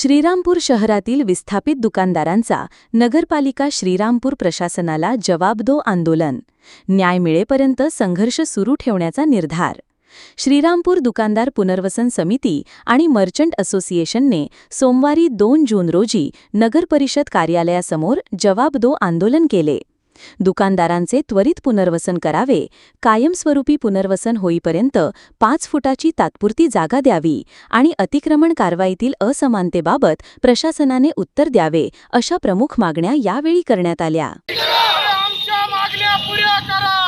श्रीरामपूर शहरातील विस्थापित दुकानदारांचा नगरपालिका श्रीरामपूर प्रशासनाला जवाब दो आंदोलन. न्याय मिळेपर्यंत संघर्ष सुरू ठेवण्याचा निर्धार. श्रीरामपूर दुकानदार पुनर्वसन समिती आणि मर्चंट असोसिएशनने सोमवारी दोन जून रोजी नगरपरिषद कार्यालयासमोर जवाब दो आंदोलन केले. दुकानदारांचे त्वरित पुनर्वसन करावे. कायमस्वरूपी पुनर्वसन होईपर्यंत पाच फुटाची तात्पुरती जागा द्यावी आणि अतिक्रमण कारवाईतील असमानतेबाबत प्रशासनाने उत्तर द्यावे अशा प्रमुख मागण्या यावेळी करण्यात आल्या आमच्या मागण्या पुऱ्या करा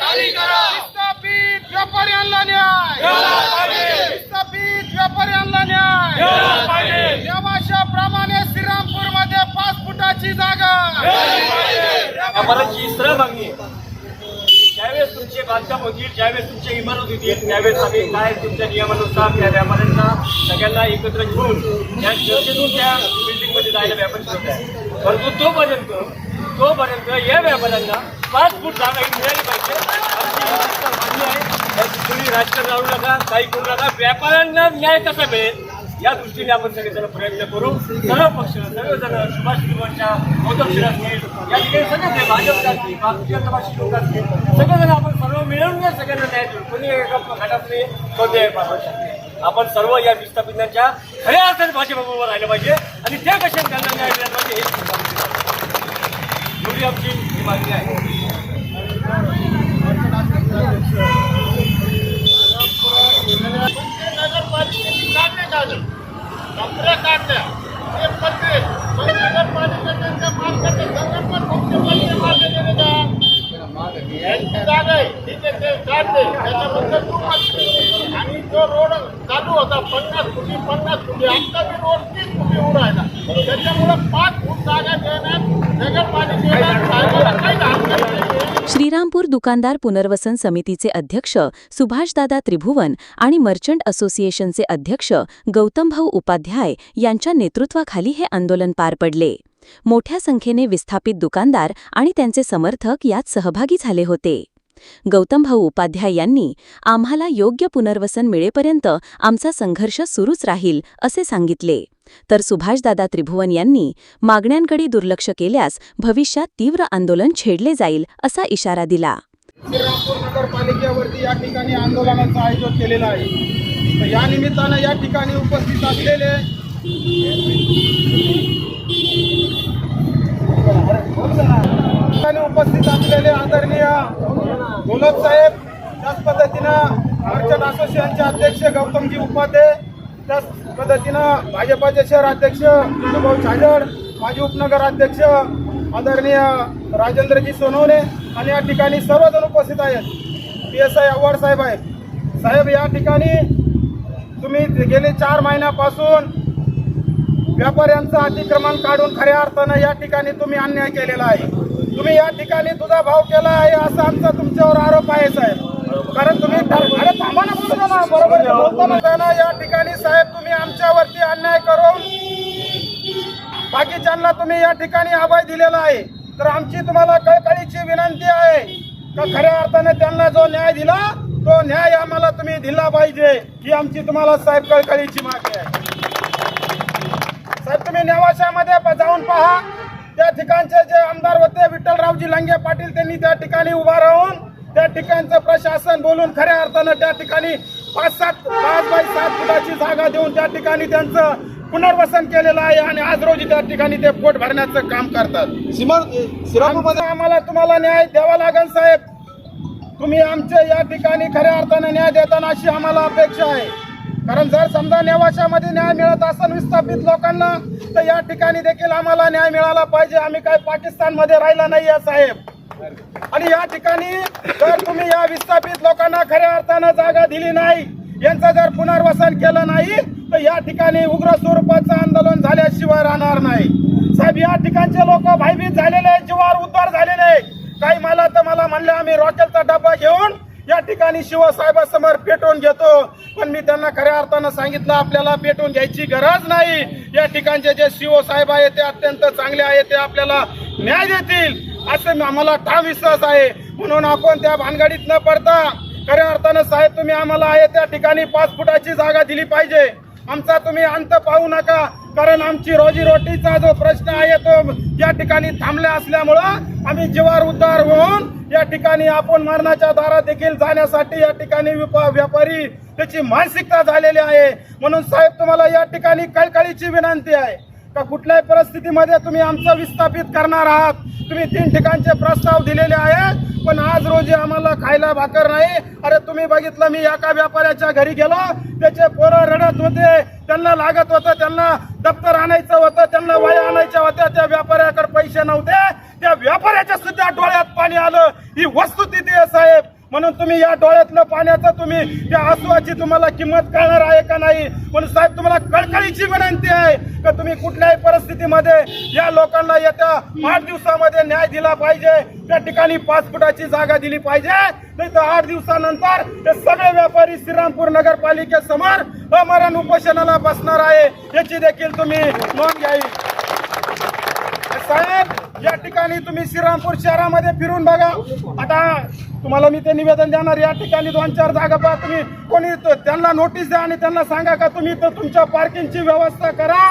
खाली करा विस्थापित व्यापाऱ्यांना न्याय विस्थापित व्यापाऱ्यांना न्याय देवाशाप्रमाणे श्रीरामपूरमध्ये पाच फुटाची जागा आम्हाला तिसरं मागणी ज्यावेळेस तुमचे बांधकाम होतील ज्यावेळेस तुमच्या इमारत होतील त्यावेळेस आम्ही काय तुमच्या नियमानुसार त्या व्यापाऱ्यांना सगळ्यांना एकत्र घेऊन त्या चर्चेतून त्या बिल्डिंगमध्ये जायला व्यापारी करत आहे. परंतु तोपर्यंत तोपर्यंत या व्यापाऱ्यांना पाच फूट जागा ही मिळाली पाहिजे. आमची मागणी आहे. त्याची तुम्ही राजकारण लावू नका काही करू नका. व्यापाऱ्यांना न्याय कसा मिळेल? या दृष्टीने आपण सगळेजण प्रयत्न करू. सर्व पक्ष सर्वजण सुभाष शिरोच्या गौतम असतील या ठिकाणी सगळे भाजप असतील भारतीय जनता पार्टी लोक असतील सगळेजण आपण सर्व मिळून या सगळ्यांना न्याय देऊ. कोणी एका घाटात कोणत्याही पाठवू आपण सर्व या विस्थापितांच्या खऱ्या अर्थाने भाजपबरोबर राहिलं पाहिजे आणि त्या कसे त्यांना न्याय दिला पाहिजे हे एवढी आमची ही मागणी आहे. आणि जो रोड चालू होता पन्नास फुटी पन्नास फुटी रोड तीस फुटी होऊन त्याच्यामुळे पाच फूट जागा देण्यात नगरपालिकेला काही हरकत नाही. श्रीरामपूर दुकानदार पुनर्वसन समितीचे अध्यक्ष सुभाषदादा त्रिभुवन आणि मर्चंट असोसिएशनचे अध्यक्ष गौतमभाऊ उपाध्याय यांच्या नेतृत्वाखाली हे आंदोलन पार पडले. मोठ्या संख्येने विस्थापित दुकानदार आणि त्यांचे समर्थक यात सहभागी झाले होते. गौतमभाऊ उपाध्याय यांनी आम्हाला योग्य पुनर्वसन मिळेपर्यंत आमचा संघर्ष सुरूच राहील असे सांगितले. तर सुभाषदादा त्रिभुवन यांनी मागण्यांकडे दुर्लक्ष केल्यास भविष्यात तीव्र आंदोलन छेडले जाईल असा इशारा दिला. नगरपालिकेवरती या ठिकाणी आंदोलनाचं आयोजन केलेलं आहे. तर या निमित्तानं या ठिकाणी उपस्थित असलेले उपस्थित असलेले आदरणीय गुलाब साहेब त्याच पद्धतीनं अर्चन असोसिएशनचे अध्यक्ष गौतमजी उपाध्ये त्याच पद्धतीनं भाजपाचे शहर अध्यक्ष भाऊ छाजड माजी उपनगर अध्यक्ष आदरणीय राजेंद्रजी सोनवणे आणि या ठिकाणी सर्वजण उपस्थित आहेत. पी एस आय आव्हाड साहेब आहेत. साहेब या ठिकाणी तुम्ही गेले चार महिन्यापासून व्यापाऱ्यांचं अतिक्रमण काढून खऱ्या अर्थानं या ठिकाणी तुम्ही अन्याय केलेला आहे. तुम्ही या ठिकाणी तुझा भाव केला आहे असा आमचा तुमच्यावर आरोप आहे साहेब. कारण तुम्ही अरे थांबा ना बोलतो ना, बरोबर बोलतो ना या ठिकाणी साहेब तुम्ही आमच्यावरती अन्याय करून बाकीच्यांना तुम्ही या ठिकाणी अभय दिलेला आहे. तर आमची तुम्हाला कळकळीची विनंती आहे का खऱ्या अर्थाने त्यांना जो न्याय दिला तो न्याय आम्हाला तुम्ही दिला पाहिजे ही आमची तुम्हाला साहेब कळकळीची मागणी आहे. साहेब तुम्ही नेवाशामध्ये जाऊन पहा. त्या ठिकाणचे जे आमदार होते विठ्ठलरावजी लंगे पाटील त्यांनी त्या ठिकाणी उभा राहून त्या ठिकाणचं प्रशासन बोलून खऱ्या अर्थानं त्या ठिकाणी पाच सात पाच बाय सात फुटाची जागा देऊन त्या ठिकाणी त्यांचं पुनर्वसन केलेलं आहे आणि आज रोजी त्या ठिकाणी ते पोट भरण्याचं काम करतात. आम्हाला तुम्हाला न्याय द्यावा लागेल साहेब. तुम्ही आमचे या ठिकाणी खऱ्या अर्थाने न्याय देताना अशी आम्हाला अपेक्षा आहे. कारण जर समजा नेवाशामध्ये न्याय मिळत असेल विस्थापित लोकांना तर या ठिकाणी देखील आम्हाला न्याय मिळाला पाहिजे. आम्ही काय पाकिस्तानमध्ये राहिला नाही आहे साहेब. आणि या ठिकाणी जर तुम्ही या विस्थापित लोकांना खऱ्या अर्थानं जागा दिली नाही यांचं जर पुनर्वसन केलं नाही तर या ठिकाणी उग्र स्वरूपाचं आंदोलन झाल्याशिवाय राहणार नाही. साहेब या ठिकाणचे लोक भयभीत झालेले आहेत, जीवावर उद्धार झालेले आहेत. काही मला तर मला म्हणलं आम्ही रॉकेलचा डबा घेऊन या ठिकाणी शिवसाहेबासमोर पेटवून घेतो. पण मी त्यांना खऱ्या अर्थानं सांगितलं आपल्याला पेटवून घ्यायची गरज नाही. या ठिकाणचे जे शिवसाहेब आहेत ते अत्यंत चांगले आहेत ते आपल्याला न्याय देतील. असं आम्हाला ठाम विश्वास आहे. म्हणून आपण त्या भानगडीत न पडता खऱ्या अर्थानं साहेब तुम्ही आम्हाला आहे त्या ठिकाणी पाच फुटाची जागा दिली पाहिजे. आमचा तुम्ही अंत पाहू नका. कारण आमची रोजीरोटीचा जो प्रश्न आहे तो या ठिकाणी थांबला असल्यामुळं आम्ही जीवार उद्धार होऊन या ठिकाणी आपण मरणाच्या दारात देखील जाण्यासाठी या ठिकाणी व्यापारी त्याची मानसिकता झालेली आहे. म्हणून साहेब तुम्हाला या ठिकाणी कळकळीची विनंती आहे. का कुठल्याही परिस्थितीमध्ये तुम्ही आमचं विस्थापित करणार आहात? तुम्ही तीन ठिकाणचे प्रस्ताव दिलेले आहेत पण आज रोजी आम्हाला खायला भाकर नाही. अरे तुम्ही बघितलं मी एका व्यापाऱ्याच्या घरी गेलो. त्याचे पोरं रडत होते. त्यांना लागत होतं त्यांना दप्तर आणायचं होतं त्यांना वया आणायच्या होत्या. त्या व्यापाऱ्याकडे पैसे नव्हते. त्या व्यापाऱ्याच्या सुद्धा डोळ्यात पाणी आलं. ही वस्तुस्थिती आहे साहेब. म्हणून तुम्ही या डोळ्यातलं पाण्याचं तुम्ही त्या आसुवाची तुम्हाला किंमत कळणार आहे का नाही? म्हणून साहेब तुम्हाला कळकळीची विनंती आहे का तुम्ही कुठल्याही परिस्थितीमध्ये या लोकांना येत्या आठ दिवसामध्ये न्याय दिला पाहिजे? त्या ठिकाणी पाच फुटाची जागा दिली पाहिजे? नाही तर आठ दिवसानंतर हे सगळे व्यापारी श्रीरामपूर नगरपालिकेसमोर अमरण उपोषणाला बसणार आहे. याची देखील तुम्ही नोंद घ्यावी. साहेब या ठिकाणी तुम्ही श्रीरामपूर शहरामध्ये फिरून बघा आता तुम्हाला मी ते निवेदन देणार या ठिकाणी दोन चार जागा पहा तुम्ही. कोणी त्यांना नोटीस द्या आणि त्यांना सांगा का तुम्ही तर तुमच्या पार्किंगची व्यवस्था करा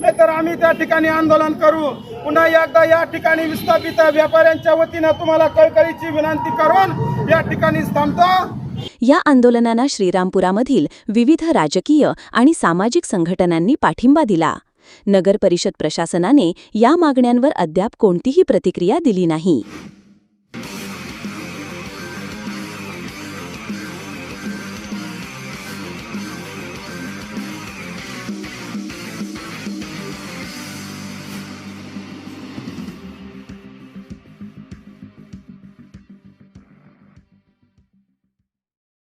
नाहीतर आम्ही त्या ठिकाणी आंदोलन करू. पुन्हा एकदा या ठिकाणी विस्थापित व्यापाऱ्यांच्या वतीनं तुम्हाला कळकळीची विनंती करून या ठिकाणी थांबतो. या आंदोलनांना श्रीरामपुरामधील विविध राजकीय आणि सामाजिक संघटनांनी पाठिंबा दिला. नगर परिषद प्रशासनाने या मागण्यांवर अद्याप कोणतीही प्रतिक्रिया दिली नाही.